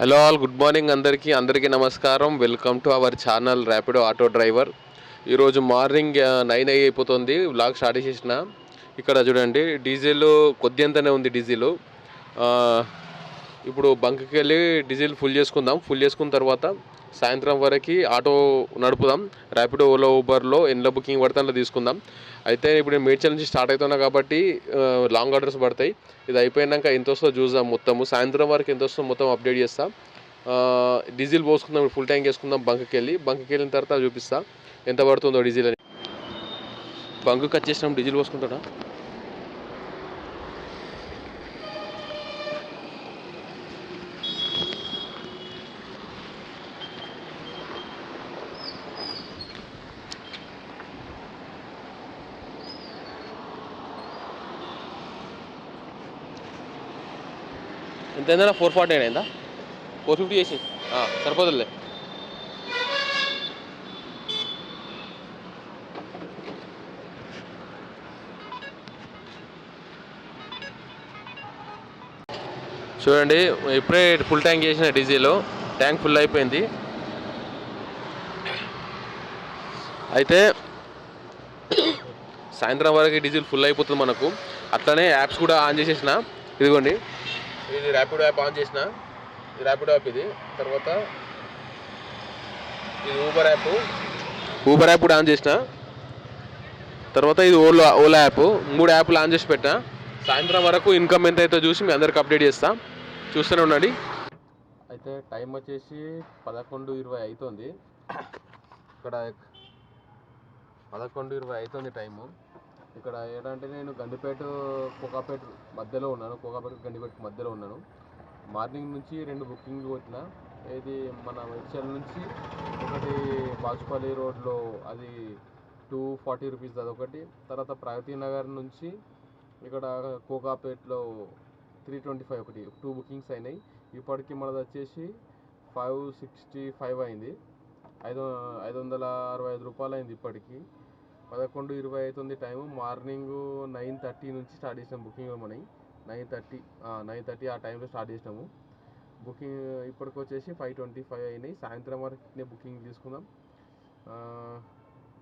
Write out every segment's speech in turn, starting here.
Hello all good morning అందరికీ అందరికీ నమస్కారం. Welcome to our channel Rapido auto driver ఈరోజు మార్నింగ్ నైన్ అయిపోతుంది బ్లాగ్ స్టార్ట్ చేసిన ఇక్కడ చూడండి డీజిల్ కొద్దింతనే ఉంది డీజిల్. ఇప్పుడు బంక్కి వెళ్ళి డీజిల్ ఫుల్ చేసుకుందాం. ఫుల్ చేసుకున్న తర్వాత సాయంత్రం వరకు ఆటో నడుపుదాం. ర్యాపిడో ఓలో ఊబర్లో ఎన్లో బుకింగ్ పడితే తీసుకుందాం. అయితే ఇప్పుడు నేను మేడ్చల్ నుంచి స్టార్ట్ అవుతున్నా కాబట్టి లాంగ్ ఆర్డర్స్ పడతాయి. ఇది అయిపోయినాక ఎంత వస్తుందో చూద్దాం మొత్తము. సాయంత్రం వరకు ఎంత వస్తుందో మొత్తం అప్డేట్ చేస్తాం. డీజిల్ పోసుకుందాం ఫుల్ ట్యాంక్ వేసుకుందాం బంక్కి వెళ్ళి. బంక్కి వెళ్ళిన తర్వాత చూపిస్తా. ఎంత పడుతుందో డీజిల్ అని. బంక్కి వచ్చేసినాం డీజిల్ పోసుకుంటాడా? ఎంత ఫోర్ ఫార్టీ అయిందా? ఫోర్ ఫిఫ్టీ చేసి. ఆ, సరిపోతుందిలే. చూడండి ఇప్పుడే ఫుల్ ట్యాంక్ చేసిన డీజిల్ ట్యాంక్ ఫుల్ అయిపోయింది. అయితే సాయంత్రం వరకు డీజిల్ ఫుల్ అయిపోతుంది మనకు. అట్లనే యాప్స్ కూడా ఆన్ చేసేసిన. ఇదిగోండి. ఇది ర్యాపిడ్ యాప్ ఆన్ చేసిన. ఇది ర్యాపిడ్ యాప్ ఇది. తర్వాత ఇది ఊబర్ యాప్ ఊబర్ యాప్ కూడా ఆన్ చేసిన. తర్వాత ఇది ఓలా ఓలా యాప్ మూడు యాప్లు ఆన్ చేసి పెట్టిన సాయంత్రం వరకు ఇన్కమ్ ఎంత అయితే చూసి మీ అందరికి అప్డేట్ చేస్తా. చూస్తూనే ఉండండి. అయితే టైం వచ్చేసి పదకొండు ఇరవై అవుతుంది ఇక్కడ పదకొండు ఇరవై అవుతుంది టైము ఇక్కడ ఏంటంటే నేను గండిపేట కోకాపేట మధ్యలో ఉన్నాను. కోకాపేట గండిపేట మధ్యలో ఉన్నాను. మార్నింగ్ నుంచి రెండు బుకింగ్ కొట్టిన. ఇది మన వెచ్చల్ నుంచి ఒకటి బాచుపల్లి రోడ్లో అది టూ ఫార్టీ రూపీస్ అదొకటి తర్వాత ప్రగతి నగర్ నుంచి ఇక్కడ కోకాపేట్లో త్రీ ట్వంటీ ఫైవ్ ఒకటి. టూ బుకింగ్స్ అయినాయి. ఇప్పటికి మనది వచ్చేసి ఫైవ్ సిక్స్టీ ఫైవ్ అయింది. ఐదు ఐదు వందల అరవై ఐదు రూపాయలు అయింది ఇప్పటికి. పదకొండు ఇరవై అవుతుంది టైము. మార్నింగ్ నైన్ థర్టీ నుంచి స్టార్ట్ చేసినాం బుకింగ్ మనకి నైన్ థర్టీ నైన్ థర్టీ ఆ టైంలో స్టార్ట్ చేసినాము. బుకింగ్ ఇప్పటికి వచ్చేసి ఫైవ్ ట్వంటీ ఫైవ్ అయినాయి. సాయంత్రం వరకు బుకింగ్ తీసుకుందాం.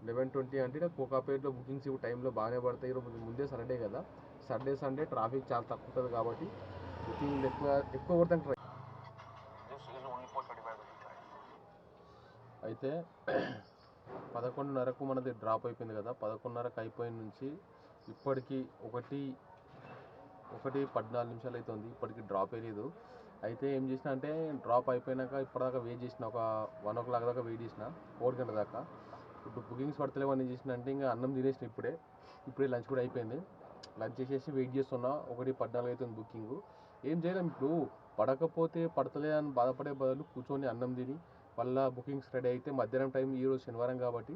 లెవెన్ ట్వంటీ అంటే కోకాపేటలో బుకింగ్స్ ఇప్పుడు టైంలో బాగానే పడతాయి. ఈరోజు ముందే సండే కదా. సండే సండే ట్రాఫిక్ చాలా తక్కువ ఉంటుంది కాబట్టి బుకింగ్ ఎక్కువ ఎక్కువ పడతాను ట్రై. అయితే పదకొండున్నరకు మనది డ్రాప్ అయిపోయింది కదా పదకొండున్నరకు అయిపోయిన నుంచి ఇప్పటికి ఒకటి ఒకటి పద్నాలుగు నిమిషాలు అవుతుంది ఇప్పటికి డ్రాప్ అయ్యలేదు అయితే ఏం చేసిన అంటే డ్రాప్ అయిపోయినాక ఇప్పటిదాకా వెయిట్ చేసిన ఒక వన్ ఓ క్లాక్ దాకా వెయిట్ చేసిన ఫోర్ గంటల దాకా. ఇప్పుడు బుకింగ్స్ పడతలేవు అని చేసిన అంటే ఇంకా అన్నం తినేసిన ఇప్పుడే ఇప్పుడే లంచ్ కూడా అయిపోయింది. లంచ్ చేసేసి వెయిట్ చేస్తున్నా ఒకటి పద్నాలుగు అవుతుంది బుకింగ్ ఏం చేయలేం ఇప్పుడు పడకపోతే పడతలే అని బాధపడే బదులు కూర్చొని అన్నం తిని మళ్ళీ బుకింగ్స్ రెడీ అయితే మధ్యాహ్నం టైం ఈరోజు శనివారం కాబట్టి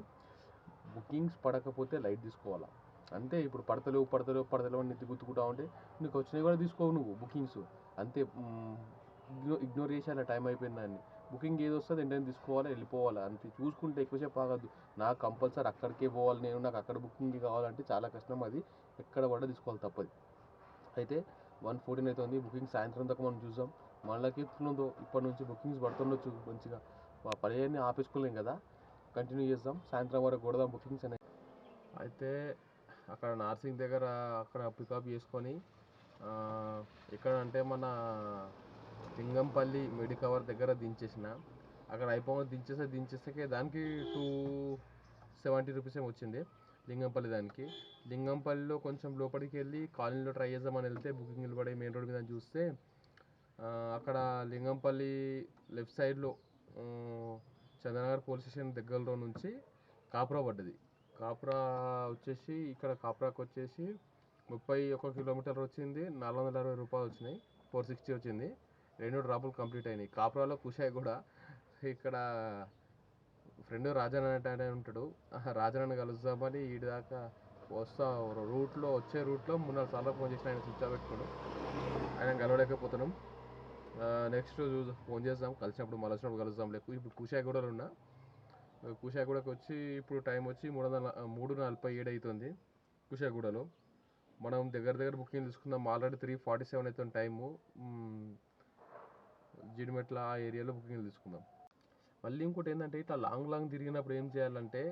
బుకింగ్స్ పడకపోతే లైట్ తీసుకోవాలా. అంతే ఇప్పుడు పడతలేవు పడతలేవు పడతలేవు అని గుర్తుకుంటా ఉంటే నీకు వచ్చినవి కూడా తీసుకోవు నువ్వు బుకింగ్స్. అంతే ఇగ్నోర్ ఇగ్నోర్ చేసి అలా టైం అయిపోయింది దాన్ని. బుకింగ్ ఏది వస్తుంది వెంటనే తీసుకోవాలి వెళ్ళిపోవాలి. అంతే చూసుకుంటే ఎక్కువసేపు ఆగద్దు. నాకు కంపల్సరీ అక్కడికే పోవాలి నేను నాకు అక్కడ బుకింగ్ కావాలంటే చాలా కష్టం అది. ఎక్కడ పడ్డా తీసుకోవాలి తప్పదు. అయితే వన్ ఫోర్టీన్ అవుతుంది బుకింగ్ సాయంత్రం దాకా మనం చూసాం మళ్ళీ ఎట్లుందో ఇప్పటి నుంచి బుకింగ్స్ పడుతుండొచ్చు మంచిగా. మా పదిహేను ఆపేసుకోలేం కదా? కంటిన్యూ చేద్దాం. సాయంత్రం వరకు కొడదాం బుకింగ్స్ అని అయితే అక్కడ నార్సింగ్ దగ్గర అక్కడ పికప్ చేసుకొని ఇక్కడ ఎక్కడ అంటే మన లింగంపల్లి మెడికవర్ దగ్గర దించేసిన. అక్కడ అయిపోగా దించేస్తే దించేస్తే దానికి టూ సెవెంటీ రూపీస్ ఏమి వచ్చింది లింగంపల్లి దానికి. లింగంపల్లిలో కొంచెం లోపలికి వెళ్ళి కాలనీలో ట్రై చేద్దామని వెళ్తే బుకింగ్ నిలబడి మెయిన్ రోడ్ మీద చూస్తే అక్కడ లింగంపల్లి లెఫ్ట్ సైడ్లో చంద్రనగర్ పోలీస్ స్టేషన్ దగ్గరలో నుంచి కాపురా పడ్డది. కాపురా వచ్చేసి ఇక్కడ కాపురాకు వచ్చేసి ముప్పై ఒక కిలోమీటర్ వచ్చింది నాలుగు వందల అరవై రూపాయలు వచ్చినాయి ఫోర్ సిక్స్టీ వచ్చింది. రెండు డ్రాపులు కంప్లీట్ అయినాయి. కాపురాలో కుషాయి కూడా ఇక్కడ ఫ్రెండ్ రాజన్ ఉంటాడు. ఆహా, రాజన్ కలుద్దామని ఈడి దాకా వస్తా రూట్లో వచ్చే రూట్లో మూడు నాలుగు సార్లు ఫోన్ చేసిన ఆయన స్విచ్ ఆఫ్ పెట్టుకోడు ఆయన కలవలేకపోతున్నాం. నెక్స్ట్ ఫోన్ చేద్దాం కలిసినప్పుడు మళ్ళీ వచ్చినప్పుడు కలుద్దాం. లేకు ఇప్పుడు కుషాయిగూడలో ఉన్నా కుషాయిగూడకి వచ్చి ఇప్పుడు టైం వచ్చి మూడు వందల మూడు నలభై ఏడు అవుతుంది కుషాయిగూడలో. మనం దగ్గర దగ్గర బుకింగ్ తీసుకుందాం ఆల్రెడీ త్రీ ఫార్టీ సెవెన్ అవుతుంది టైము జిడిమెట్ల ఆ ఏరియాలో బుకింగ్ తీసుకుందాం మళ్ళీ ఇంకోటి ఏంటంటే ఇట్లా లాంగ్ లాంగ్ తిరిగినప్పుడు ఏం చేయాలంటే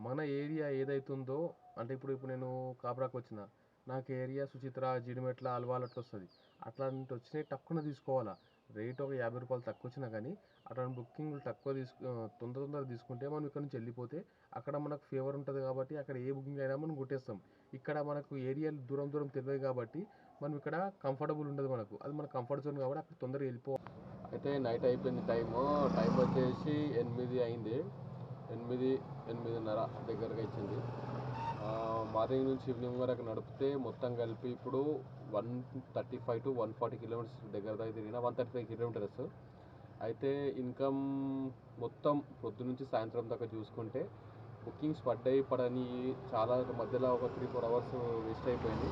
మన ఏరియా ఏదైతుందో అంటే ఇప్పుడు ఇప్పుడు నేను కాపరాకు వచ్చిన నాకు ఏరియా సుచిత్ర జిడిమెట్ల అల్వాల్ అట్లా వస్తుంది అట్లాంటి వచ్చినాయి తక్కువ తీసుకోవాలా? రేట్ ఒక యాభై రూపాయలు తక్కువ వచ్చినా కానీ అట్లాంటి బుకింగ్ తక్కువ తీసుకు తొందర తొందర తీసుకుంటే మనం ఇక్కడ నుంచి వెళ్ళిపోతే అక్కడ మనకు ఫేవర్ ఉంటుంది కాబట్టి అక్కడ ఏ బుకింగ్ అయినా మనం కొట్టేస్తాం. ఇక్కడ మనకు ఏరియాలు దూరం దూరం తెలియదు కాబట్టి మనం ఇక్కడ కంఫర్టబుల్ ఉండదు మనకు. అది మన కంఫర్ట్ జోన్ కాబట్టి అక్కడ తొందరగా వెళ్ళిపోవాలి అయితే నైట్ అయిపోయింది టైము. టైం వచ్చేసి ఎనిమిది అయింది. ఎనిమిది ఎనిమిదిన్నర దగ్గరగా ఇచ్చింది మార్నింగ్ నుంచి ఈవినింగ్ వరకు నడిపితే మొత్తం కలిపి ఇప్పుడు one thirty five to one forty kilometres దగ్గర దగ్గర తిరిగిన వన్ థర్టీ ఫైవ్ కిలోమీటర్స్ అయితే ఇన్కమ్ మొత్తం పొద్దు నుంచి సాయంత్రం దాకా చూసుకుంటే బుకింగ్స్ పడ్డాయి పడని చాలా మధ్యలో ఒక త్రీ ఫోర్ అవర్స్ వేస్ట్ అయిపోయింది.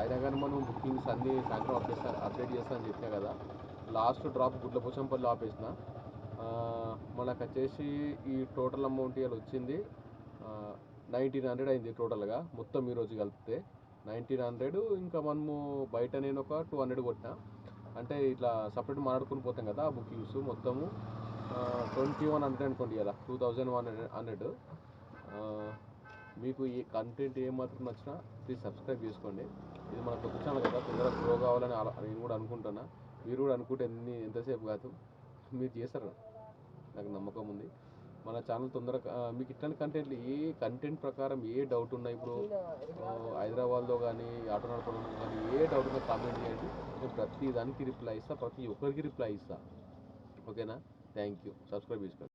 అయినా కానీ మనం బుకింగ్స్ అన్నీ సాయంత్రం అప్డేట్ అప్డేట్ చేస్తా అని చెప్పినా కదా లాస్ట్ డ్రాప్ గుడ్లపోచంపల్లి ఆపేసిన. మనకు వచ్చేసి ఈ టోటల్ అమౌంట్ ఇవాళ వచ్చింది నైన్టీన్ హండ్రెడ్ అయింది టోటల్గా మొత్తం ఈరోజు కలిపితే. నైన్టీన్ హండ్రెడ్ ఇంకా మనము బయట నేను ఒక టూ హండ్రెడ్ కొట్టిన. అంటే ఇట్లా సపరేట్ మాట్లాడుకుని పోతాం కదా ఆ బుకింగ్స్ మొత్తము. ట్వంటీ వన్ హండ్రెడ్ అనుకోండి ఇలా two thousand one hundred. Hundred మీకు ఈ కంటెంట్ ఏ మాత్రం నచ్చినా ప్లీజ్ సబ్స్క్రైబ్ చేసుకోండి. ఇది మన కొత్త ఛానల్ కదా తొందరగా గ్రో కావాలని నేను కూడా అనుకుంటున్నా. మీరు కూడా అనుకుంటే ఎన్ని ఎంతసేపు కాదు. మీరు చేస్తారు? నాకు నమ్మకం ఉంది. మన ఛానల్ తొందరగా మీకు ఇట్లాంటి కంటెంట్ ఏ కంటెంట్ ప్రకారం ఏ డౌట్ ఉన్నా ఇప్పుడు హైదరాబాద్లో కానీ ఆటో నడపడంలో కానీ ఏ డౌట్ ఉన్నా కామెంట్ చేయండి. నేను ప్రతి దానికి రిప్లై ఇస్తా ప్రతి ఒక్కరికి రిప్లై ఇస్తా. ఓకేనా? థ్యాంక్ యూ సబ్స్క్రైబ్ చేసుకోండి.